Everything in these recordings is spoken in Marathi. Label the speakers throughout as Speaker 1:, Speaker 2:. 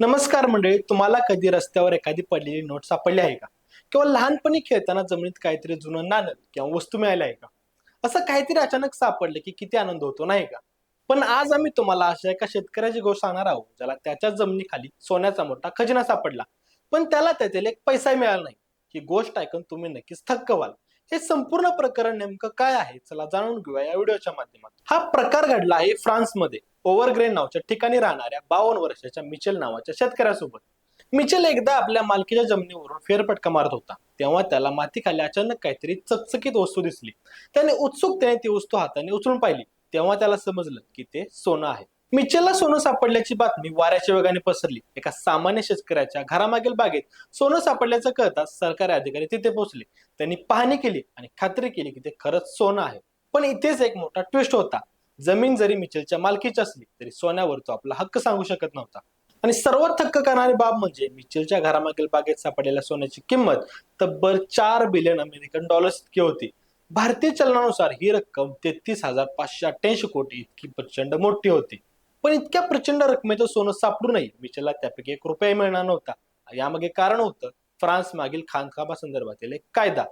Speaker 1: नमस्कार मंडळी तुम्हाला कधी रस्त्यावर एखादी पडलेली नोट सापडली आहे का? किंवा लहानपणी खेळताना जमिनीत काहीतरी जुनं नाणं किंवा वस्तू मिळाल्या आहे का? असं काहीतरी अचानक सापडलं की किती आनंद होतो नाही का? पण आज आम्ही तुम्हाला अशा एका शेतकऱ्याची गोष्ट सांगणार आहोत ज्याला त्याच्या जमिनीखाली सोन्याचा मोठा खजिना सापडला. पण त्याला त्यातील एक पैसा मिळाला नाही. ही गोष्ट ऐकून तुम्ही नक्कीच थक्क व्हाल. हे संपूर्ण प्रकरण नेमकं काय आहे? चला जाणून घेऊया या व्हिडिओच्या माध्यमातून. हा प्रकार घडला आहे फ्रान्समध्ये. ओव्हरग्रेन नावाच्या ठिकाणी राहणाऱ्या बावन्न वर्षाच्या मिचेल नावाच्या शेतकऱ्यासोबत. मिचेल एकदा आपल्या मालकीच्या जमिनीवरून फेरफटका मारत होता. तेव्हा त्याला मातीखाली अचानक काहीतरी चकचकीत वस्तू दिसली. त्याने उत्सुकतेने ती वस्तू हाताने उचलून पाहिली. तेव्हा त्याला समजलं की ते सोनं आहे. मिचेलला सोनं सापडल्याची बातमी वाऱ्याच्या वेगाने पसरली. एका सामान्य शेतकऱ्याच्या घरामागील बागेत सोनं सापडल्याचं कळताच सरकारी अधिकारी तिथे पोहोचले. त्यांनी पाहणी केली आणि खात्री केली की ते खरंच सोनं आहे. पण इथेच एक मोठा ट्विस्ट होता. जमीन जरी मिचेलच्या मालकीची असली तरी सोन्यावर तो आपला हक्क सांगू शकत नव्हता. आणि सर्वात थक्क करणारी बाब म्हणजे मिचेलच्या घरामागील बागेत सापडलेल्या सोन्याची किंमत तब्बल चार बिलियन अमेरिकन डॉलर्स इतकी होती. भारतीय चलनानुसार ही रक्कम तेहतीस हजार पाचशे अठ्ठ्याऐंशी कोटी इतकी प्रचंड मोठी होती. पण इतक्या प्रचंड रकमेचं सोनं सापडूनही मिशेलला त्यापैकी एक रुपया मिळणार नव्हता. यामागे कारण होतं फ्रान्स मागील खानकामा संदर्भातील एक कायदा.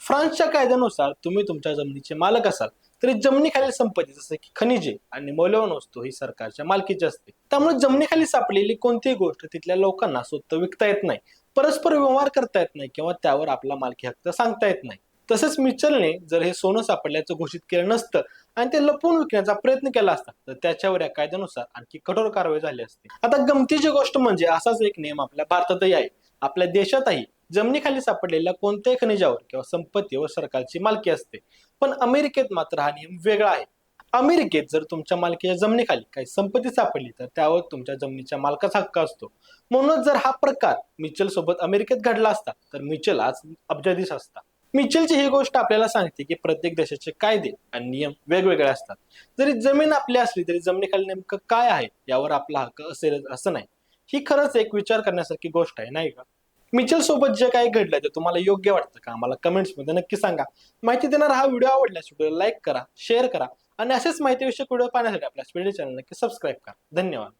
Speaker 1: फ्रान्सच्या कायद्यानुसार तुम्ही तुमच्या जमिनीचे मालक असाल तरी जमिनीखालील संपत्ती जसे की खनिजे आणि मौल्यवान वस्तू ही सरकारच्या मालकीची असते. त्यामुळे जमिनीखाली सापडलेली कोणतीही गोष्ट तिथल्या लोकांना स्वतः विकता येत नाही. परस्पर व्यवहार करता येत नाही किंवा त्यावर आपला मालकी हक्क सांगता येत नाही. तसंच मिचलने जर हे सोनं सापडल्याचं घोषित केलं नसतं आणि ते लपवून विकण्याचा प्रयत्न केला असता तर त्याच्यावर या कायद्यानुसार आणखी कठोर कारवाई झाली असती. आता गमतीची गोष्ट म्हणजे असाच एक नियम आपल्या भारतातही आहे. आपल्या देशातही जमिनीखाली सापडलेल्या कोणत्याही खनिजावर किंवा संपत्तीवर सरकारची मालकी असते. पण अमेरिकेत मात्र हा नियम वेगळा आहे. अमेरिकेत जर तुमच्या मालकीच्या जमिनीखाली काही संपत्ती सापडली तर त्यावर तुमच्या जमिनीच्या मालकाचा हक्क असतो. म्हणूनच जर हा प्रकार मिचेल सोबत अमेरिकेत घडला असता तर मिचेल आज अब्जाधीश असता. मिचेलची ही गोष्ट आपल्याला सांगते की प्रत्येक देशाचे कायदे आणि नियम वेगवेगळे असतात. जरी जमीन आपली असली तरी जमिनीखाली नेमकं काय आहे यावर आपला हक्क असेलच असं नाही. ही खरंच एक विचार करण्यासारखी गोष्ट आहे नाही का? मिचेल सोबत जे काही घडलं ते तुम्हाला योग्य वाटतं का? आम्हाला कमेंट्समध्ये नक्की सांगा. माहिती देणारा हा व्हिडिओ आवडल्यास व्हिडिओ लाईक करा शेअर करा आणि असेच माहितीविषयक व्हिडिओ पाहण्यासाठी आपल्या स्पीडी चॅनल नक्की सबस्क्राईब करा. धन्यवाद.